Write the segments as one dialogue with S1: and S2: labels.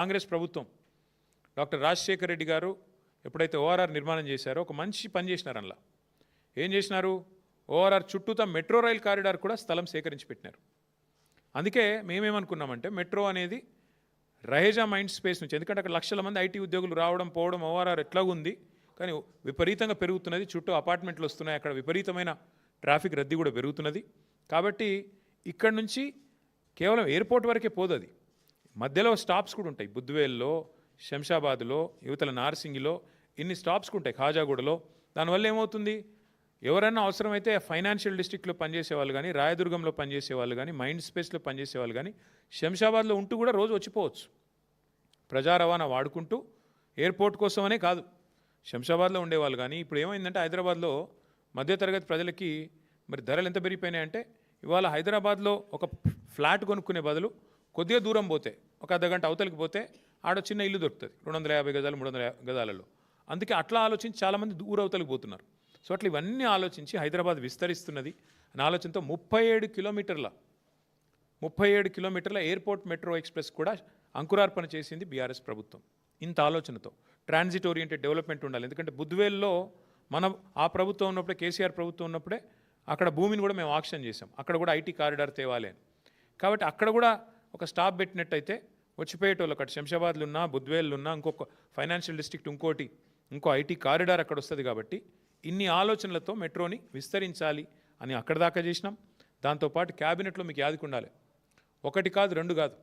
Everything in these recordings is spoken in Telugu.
S1: కాంగ్రెస్ ప్రభుత్వం. డాక్టర్ రాజశేఖర రెడ్డి గారు ఎప్పుడైతే ఓఆర్ఆర్ నిర్మాణం చేశారో ఒక మంచి పని చేసినారు అందులో ఏం చేసినారు? ఓఆర్ఆర్ చుట్టూతా మెట్రో రైల్ కారిడార్ కూడా స్థలం సేకరించి పెట్టినారు. అందుకే మేమేమనుకున్నామంటే మెట్రో అనేది రహేజా మైండ్ స్పేస్ నుంచి ఎందుకంటే అక్కడ లక్షల మంది ఐటీ ఉద్యోగులు రావడం పోవడం ఓఆర్ఆర్ ఎట్లాగుంది కానీ విపరీతంగా పెరుగుతున్నది చుట్టూ అపార్ట్మెంట్లు వస్తున్నాయి అక్కడ విపరీతమైన ట్రాఫిక్ రద్దీ కూడా పెరుగుతున్నది. కాబట్టి ఇక్కడ నుంచి కేవలం ఎయిర్పోర్ట్ వరకే పోదు అది మధ్యలో స్టాప్స్ కూడా ఉంటాయి. బుద్వేల్లో శంషాబాద్లో యువతల నార్సింగిలో ఇన్ని స్టాప్స్ ఉంటాయి. ఖాజాగూడలో. దానివల్ల ఏమవుతుంది? ఎవరైనా అవసరమైతే ఫైనాన్షియల్ డిస్ట్రిక్ట్లో పనిచేసే వాళ్ళు కానీ రాయదుర్గంలో పనిచేసే వాళ్ళు కానీ మైండ్ స్పేస్లో పనిచేసే వాళ్ళు కానీ శంషాబాద్లో ఉంటూ కూడా రోజు వచ్చిపోవచ్చు. ప్రజా రవాణా వాడుకుంటూ ఎయిర్పోర్ట్ కోసమనే కాదు. శంషాబాద్లో ఉండేవాళ్ళు కానీ ఇప్పుడు ఏమైందంటే హైదరాబాద్లో మధ్యతరగతి ప్రజలకి మరి ధరలు ఎంత పెరిగిపోయినాయంటే ఇవాళ హైదరాబాద్లో ఒక ఫ్లాట్ కొనుక్కునే బదులు కొద్దిగా దూరం పోతే ఒక అర్ధ గంట అవతలికి పోతే ఆడ చిన్న ఇల్లు దొరుకుతుంది. రెండు వందల యాభై గజాలు మూడు వందల గజాలలో. అందుకే అట్లా ఆలోచించి చాలామంది దూర అవతలికి పోతున్నారు. సో అట్లా ఇవన్నీ ఆలోచించి హైదరాబాద్ విస్తరిస్తున్నది. అనే ఆలోచనతో ముప్పై ఏడు కిలోమీటర్ల ముప్పై ఏడు కిలోమీటర్ల ఎయిర్పోర్ట్ మెట్రో ఎక్స్ప్రెస్ కూడా అంకురార్పణ చేసింది బీఆర్ఎస్ ప్రభుత్వం. ఇంత ఆలోచనతో. ట్రాన్సిట్ ఓరియంటెడ్ డెవలప్మెంట్ ఉండాలి. ఎందుకంటే బుద్వేల్లో మన ఆ ప్రభుత్వం ఉన్నప్పుడే కేసీఆర్ ప్రభుత్వం ఉన్నప్పుడే అక్కడ భూమిని కూడా మేము ఆక్షన్ చేసాం అక్కడ కూడా ఐటీ కారిడార్ తేవాలి అని. కాబట్టి అక్కడ కూడా ఒక స్టాప్ పెట్టినట్టయితే వచ్చిపోయేటోళ్ళు అక్కడ శంషాబాద్లు ఉన్నా బుద్వేళ్ళు ఉన్నా ఇంకొక ఫైనాన్షియల్ డిస్ట్రిక్ట్ ఇంకోటి ఇంకో ఐటీ కారిడార్ అక్కడ వస్తుంది కాబట్టి ఇన్ని ఆలోచనలతో మెట్రోని విస్తరించాలి అని అక్కడ దాకా చేసినాం. దాంతోపాటు క్యాబినెట్లో మీకు యాదికి ఉండాలి. ఒకటి కాదు రెండు కాదు.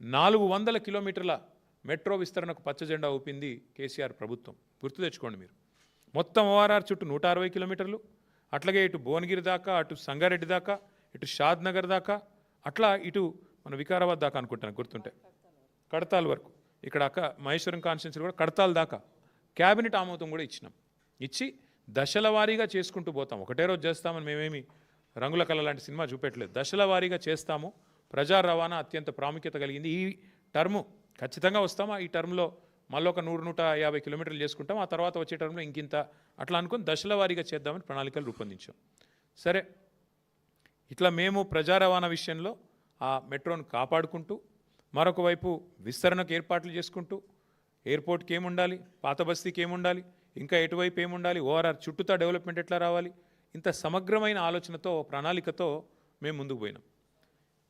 S1: నాలుగు వందల కిలోమీటర్ల మెట్రో విస్తరణకు పచ్చ జెండా ఊపింది కేసీఆర్ ప్రభుత్వం. గుర్తు తెచ్చుకోండి మీరు. మొత్తం ఓఆర్ఆర్ చుట్టూ నూట అరవై కిలోమీటర్లు. అట్లాగే ఇటు భువనగిరి దాకా అటు సంగారెడ్డి దాకా ఇటు షాద్ నగర్ దాకా అట్లా ఇటు మన వికారాబాద్ దాకా అనుకుంటాను గుర్తుంటే. కడతాల్ వరకు. ఇక్కడ అక్క మహేశ్వరం కాన్స్టిట్యూన్సీ కూడా కడతాల్ దాకా. క్యాబినెట్ ఆమోదం కూడా ఇచ్చినాం. ఇచ్చి దశల వారీగా చేసుకుంటూ పోతాం. ఒకటే రోజు చేస్తామని మేమేమి రంగుల కళ లాంటి సినిమా చూపెట్టలేదు. దశల వారీగా చేస్తాము. ప్రజా రవాణా అత్యంత ప్రాముఖ్యత కలిగింది. ఈ టర్ము ఖచ్చితంగా వస్తాము? ఈ టర్మ్లో మళ్ళీ ఒక నూరు నూట యాభై కిలోమీటర్లు చేసుకుంటాం ఆ తర్వాత వచ్చే టర్మ్లో ఇంకింత అట్లా అనుకుని దశల వారీగా చేద్దామని ప్రణాళికలు రూపొందించాం. సరే ఇట్లా మేము ప్రజా రవాణా విషయంలో ఆ మెట్రోను కాపాడుకుంటూ మరొక వైపు విస్తరణకు ఏర్పాట్లు చేసుకుంటూ ఎయిర్పోర్ట్కి ఏముండాలి పాత బస్తీకి ఏముండాలి ఇంకా ఎటువైపు ఏముండాలి ఓఆర్ఆర్ చుట్టూతా డెవలప్మెంట్ ఎట్లా రావాలి ఇంత సమగ్రమైన ఆలోచనతో ప్రణాళికతో మేము ముందుకు పోయినాం.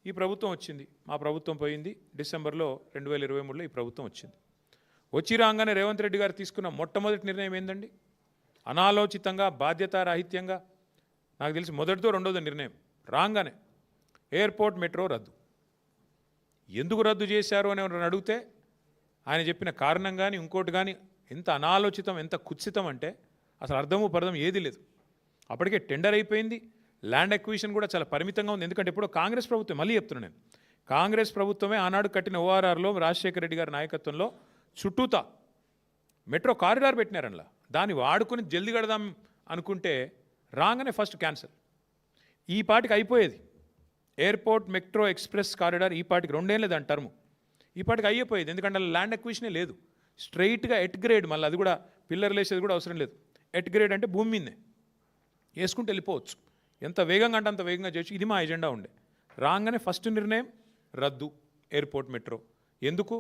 S1: ఈ ప్రభుత్వం వచ్చింది. మా ప్రభుత్వం పోయింది. డిసెంబర్లో రెండు వేల ఇరవై మూడులో ఈ ప్రభుత్వం వచ్చింది. వచ్చి రాగానే రేవంత్ రెడ్డి గారు తీసుకున్న మొట్టమొదటి నిర్ణయం ఏందండి? అనాలోచితంగా బాధ్యతారాహిత్యంగా నాకు తెలిసి మొదటితో రెండోది నిర్ణయం రాగానే ఎయిర్పోర్ట్ మెట్రో రద్దు. ఎందుకు రద్దు చేశారు అని ఎవరైనా అడిగితే ఆయన చెప్పిన కారణం కానీ ఇంకోటి కానీ ఎంత అనాలోచితం ఎంత కుత్సితం అంటే అసలు అర్థము పరదం ఏది లేదు. అప్పటికే టెండర్ అయిపోయింది. ల్యాండ్ ఎక్విజిషన్ కూడా చాలా పరిమితంగా ఉంది. ఎందుకంటే ఇప్పుడు కాంగ్రెస్ ప్రభుత్వం మళ్ళీ చెప్తున్నాను నేను కాంగ్రెస్ ప్రభుత్వమే ఆనాడు కట్టిన ఓఆర్ఆర్లో రాజశేఖర రెడ్డి గారి నాయకత్వంలో చుట్టూతా మెట్రో కారిడార్ పెట్టినారనలా. దాన్ని వాడుకొని జల్ది కడదాం అనుకుంటే రాగానే ఫస్ట్ క్యాన్సల్. ఈ పాటికి అయిపోయేది. ఎయిర్పోర్ట్ మెట్రో ఎక్స్ప్రెస్ కారిడార్ ఈ పాటికి రెండేళ్ళే దాని టర్ము ఈ పాటికి ఎందుకంటే అలా ల్యాండ్ ఎక్విషనే లేదు. స్ట్రైట్గా ఎట్ గ్రేడ్ మళ్ళీ అది కూడా పిల్లర్లు లేసేది కూడా అవసరం లేదు. ఎట్ గ్రేడ్ అంటే భూమి మీదే వేసుకుంటూ వెళ్ళిపోవచ్చు. ఎంత వేగంగా అంటే అంత వేగంగా చేయొచ్చు. ఇది మా ఎజెండా ఉండే. రాగానే ఫస్ట్ నిర్ణయం రద్దు ఎయిర్పోర్ట్ మెట్రో. ఎందుకు?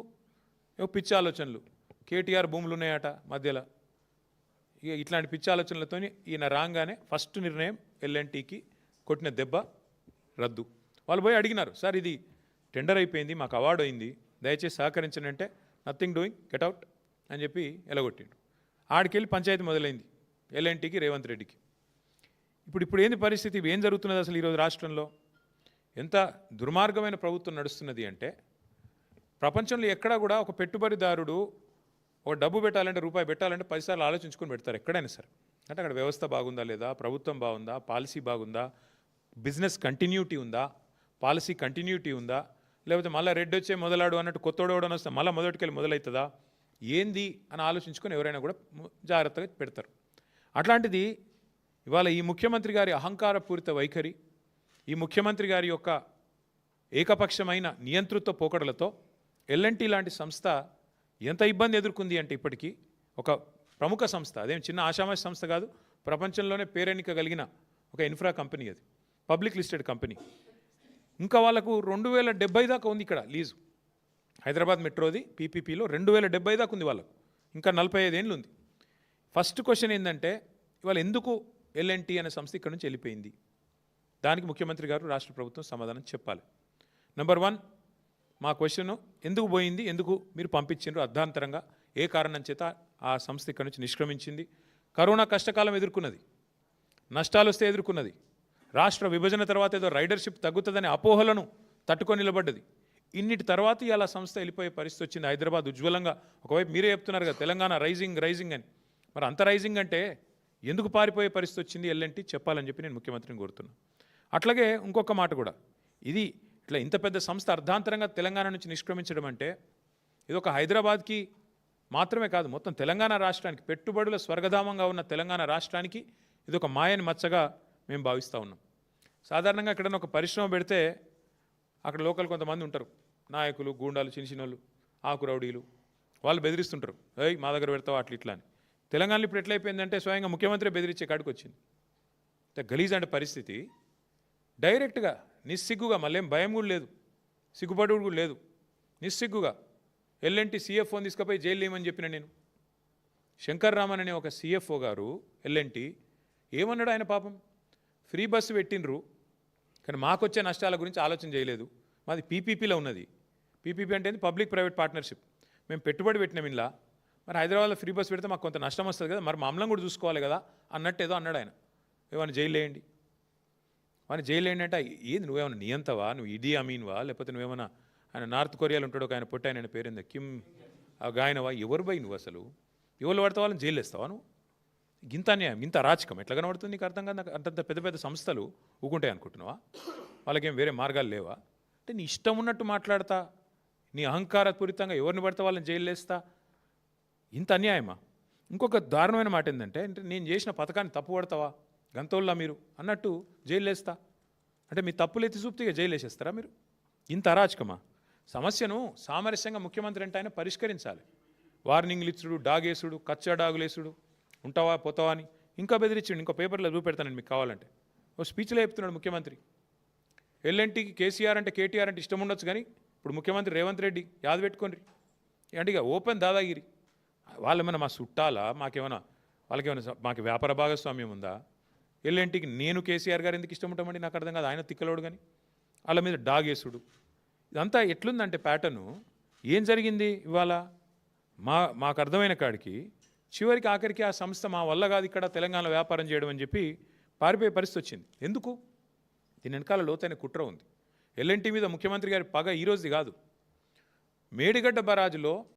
S1: పిచ్చి ఆలోచనలు. కేటీఆర్ భూములు ఉన్నాయట మధ్యలో. ఇక ఇట్లాంటి పిచ్చి ఆలోచనలతో ఈయన రాగానే ఫస్ట్ నిర్ణయం ఎల్ఎన్టీకి కొట్టిన దెబ్బ రద్దు. వాళ్ళు పోయి అడిగినారు సార్ ఇది టెండర్ అయిపోయింది మాకు అవార్డు అయింది దయచేసి సహకరించండి అంటే నథింగ్ డూయింగ్ గెట్ అవుట్ అని చెప్పి ఎలగొట్టిండు ఆడికెళ్ళి పంచాయతీ మొదలైంది ఎల్ఎన్టీకి రేవంత్ రెడ్డికి. ఇప్పుడు ఇప్పుడు ఏంది పరిస్థితి? ఏం జరుగుతున్నది అసలు ఈరోజు రాష్ట్రంలో? ఎంత దుర్మార్గమైన ప్రభుత్వం నడుస్తున్నది అంటే ప్రపంచంలో ఎక్కడా కూడా ఒక పెట్టుబడిదారుడు ఒక డబ్బు పెట్టాలంటే రూపాయి పెట్టాలంటే పదిసార్లు ఆలోచించుకొని పెడతారు ఎక్కడైనా సరే. అంటే అక్కడ వ్యవస్థ బాగుందా లేదా? ప్రభుత్వం బాగుందా? పాలసీ బాగుందా? బిజినెస్ కంటిన్యూటీ ఉందా? పాలసీ కంటిన్యూటీ ఉందా? లేకపోతే మళ్ళీ రెడ్ వచ్చే మొదలాడు అన్నట్టు కొత్తోడు ఎవడని వస్తే మళ్ళీ మొదటికెళ్ళి మొదలవుతుందా ఏంది అని ఆలోచించుకొని ఎవరైనా కూడా ము- జాగ్రత్తగా పెడతారు. అట్లాంటిది ఇవాళ ఈ ముఖ్యమంత్రి గారి అహంకారపూరిత వైఖరి ఈ ముఖ్యమంత్రి గారి యొక్క ఏకపక్షమైన నియంతృత్వ పోకడలతో ఎల్ఎన్టీ లాంటి సంస్థ ఎంత ఇబ్బంది ఎదుర్కొంది అంటే ఇప్పటికీ ఒక ప్రముఖ సంస్థ అదేం చిన్న ఆషామాషి సంస్థ కాదు ప్రపంచంలోనే పేరెన్నిక కలిగిన ఒక ఇన్ఫ్రా కంపెనీ అది పబ్లిక్ లిస్టెడ్ కంపెనీ. ఇంకా వాళ్ళకు రెండు వేల డెబ్బై దాకా ఉంది ఇక్కడ లీజు. హైదరాబాద్ మెట్రోది పీపీపీలో రెండు వేల డెబ్బై దాకా ఉంది వాళ్ళకు. ఇంకా నలభై ఐదు ఏళ్ళు ఉంది. ఫస్ట్ క్వశ్చన్ ఏంటంటే ఇవాళ ఎందుకు ఎల్ఎన్టీ అనే సంస్థ ఇక్కడ నుంచి వెళ్ళిపోయింది? దానికి ముఖ్యమంత్రి గారు రాష్ట్ర ప్రభుత్వం సమాధానం చెప్పాలి. నెంబర్ వన్ మా క్వశ్చన్ ఎందుకు పోయింది? ఎందుకు మీరు పంపించిండ్రు? అర్ధాంతరంగా ఏ కారణం చేత ఆ సంస్థ ఇక్కడ నుంచి నిష్క్రమించింది? కరోనా కష్టకాలం ఎదుర్కొన్నది. నష్టాలు వస్తే ఎదుర్కొన్నది. రాష్ట్ర విభజన తర్వాత ఏదో రైడర్షిప్ తగ్గుతుందనే అపోహలను తట్టుకొని నిలబడ్డది. ఇన్నిటి తర్వాత ఇలా సంస్థ వెళ్ళిపోయే పరిస్థితి వచ్చింది. హైదరాబాద్ ఉజ్వలంగా. ఒకవైపు మీరే చెప్తున్నారు కదా తెలంగాణ రైజింగ్ రైజింగ్ అని. మరి అంత రైజింగ్ అంటే ఎందుకు పారిపోయే పరిస్థితి వచ్చింది ఎల్లంటి చెప్పాలని చెప్పి నేను ముఖ్యమంత్రిని కోరుతున్నాను అట్లాగే ఇంకొక మాట కూడా. ఇది ఇట్లా ఇంత పెద్ద సంస్థ అర్ధాంతరంగా తెలంగాణ నుంచి నిష్క్రమించడం అంటే ఇది ఒక హైదరాబాద్కి మాత్రమే కాదు మొత్తం తెలంగాణ రాష్ట్రానికి పెట్టుబడుల స్వర్గధామంగా ఉన్న తెలంగాణ రాష్ట్రానికి ఇది ఒక మాయని మచ్చగా మేము భావిస్తూ ఉన్నాం. సాధారణంగా ఎక్కడైనా ఒక పరిశ్రమ పెడితే అక్కడ లోకల్ కొంతమంది ఉంటారు. నాయకులు గూండాలు చిన్న చిన్నోళ్ళు ఆకు రౌడీలు. వాళ్ళు బెదిరిస్తుంటారు. ఏయ్ మా దగ్గర పెడతావు అట్లా ఇట్లా అని. తెలంగాణలో ఇప్పుడు ఎట్లయిపోయిందంటే స్వయంగా ముఖ్యమంత్రి బెదిరించే కాడికి వచ్చింది. గలీజ్ అంటే పరిస్థితి. డైరెక్ట్గా నిస్సిగ్గుగా మళ్ళేం భయం కూడా లేదు. సిగ్గుపడు కూడా లేదు. నిస్సిగ్గుగా. ఎల్ఎన్టీ సీఎఫ్ఓని తీసుకుపోయి జైలు లేమని చెప్పిన నేను. శంకర్ రామన్ అనే ఒక సీఎఫ్ఓ గారు ఎల్ఎన్టీ ఏమన్నాడు ఆయన పాపం? ఫ్రీ బస్సు పెట్టినరు కానీ మాకొచ్చే నష్టాల గురించి ఆలోచన చేయలేదు. మాది పీపీపీలో ఉన్నది. పీపీపీ అంటే పబ్లిక్ ప్రైవేట్ పార్ట్నర్షిప్. మేము పెట్టుబడి పెట్టినాం ఇలా మరి హైదరాబాద్లో ఫ్రీ బస్ పెడితే మాకు కొంత నష్టం వస్తుంది కదా మరి మమ్మల్ని కూడా చూసుకోవాలి కదా అన్నట్టు ఏదో అన్నాడు ఆయన. ఏమైనా జైలు వేయండి. వాడిని జైలు అంటే ఏంది నువ్వేమైనా నియంతవా? నువ్వు ఇడి అమీన్వా? లేకపోతే నువ్వేమైనా ఆయన నార్త్ కొరియాలో ఉంటాడు ఒక ఆయన పుట్టాయన ఆయన పేరుంది కిమ్. ఆ గాయనవా? ఎవరు పోయి నువ్వు అసలు? ఎవరు పడితే వాళ్ళని జైలు వేస్తావా నువ్వు? ఇంత అన్యాయం ఇంత అరాచకం ఎట్లా కనబడుతుంది నీకు అర్థం కాదు? నాకు అంతంత పెద్ద పెద్ద సంస్థలు ఊకుంటాయి అనుకుంటున్నావా? వాళ్ళకేం వేరే మార్గాలు లేవా? అంటే నీ ఇష్టం ఉన్నట్టు మాట్లాడతా నీ అహంకారపూరితంగా ఎవరిని పడితే వాళ్ళని జైలు వేస్తా. ఇంత అన్యాయమా? ఇంకొక దారుణమైన మాట ఏంటంటే అంటే నేను చేసిన పథకాన్ని తప్పు పడతావా? గంతోళ్ళ మీరు? అన్నట్టు జైలేస్తా అంటే మీ తప్పులు ఎత్తి చూపితే జైలేసేస్తారా జైలు వేసేస్తారా మీరు? ఇంత అరాచకమా? సమస్యను సామరస్యంగా ముఖ్యమంత్రి అంటే ఆయన పరిష్కరించాలి. వార్నింగ్లు ఇచ్చుడు డాగేసుడు కచ్చా డాగులేసుడు. ఉంటావా పోతావా అని ఇంకా బెదిరించండి ఇంకో పేపర్లో చూపెడతానండి మీకు కావాలంటే. ఓ స్పీచ్లో చెప్తున్నాడు ముఖ్యమంత్రి. ఎల్ఎన్టీకి కేసీఆర్ అంటే కేటీఆర్ అంటే ఇష్టం ఉండొచ్చు కానీ ఇప్పుడు ముఖ్యమంత్రి రేవంత్ రెడ్డి యాద పెట్టుకోండి. అంటే ఇక ఓపెన్ దాదాగిరి. వాళ్ళేమైనా మా చుట్టాలా? మాకేమైనా వాళ్ళకేమైనా మాకు వ్యాపార భాగస్వామ్యం ఉందా? ఎల్ఎన్టీకి నేను కేసీఆర్ గారు ఎందుకు ఇష్టం ఉంటామండి? నాకు అర్థం కాదు. ఆయన తిక్కలోడు కానీ వాళ్ళ మీద డాగేసుడు ఇదంతా ఎట్లుందంటే ప్యాటర్ను ఏం జరిగింది ఇవాళ? మా మాకు అర్థమైన కాడికి చివరికి ఆఖరికి ఆ సంస్థ మా వల్ల కాదు ఇక్కడ తెలంగాణ వ్యాపారం చేయడం అని చెప్పి పారిపోయే పరిస్థితి వచ్చింది. ఎందుకు? దీని వెనకాల లోతైన కుట్ర ఉంది. ఎల్ఎన్టీ మీద ముఖ్యమంత్రి గారి పగ ఈరోజు కాదు. మేడిగడ్డ బరాజులో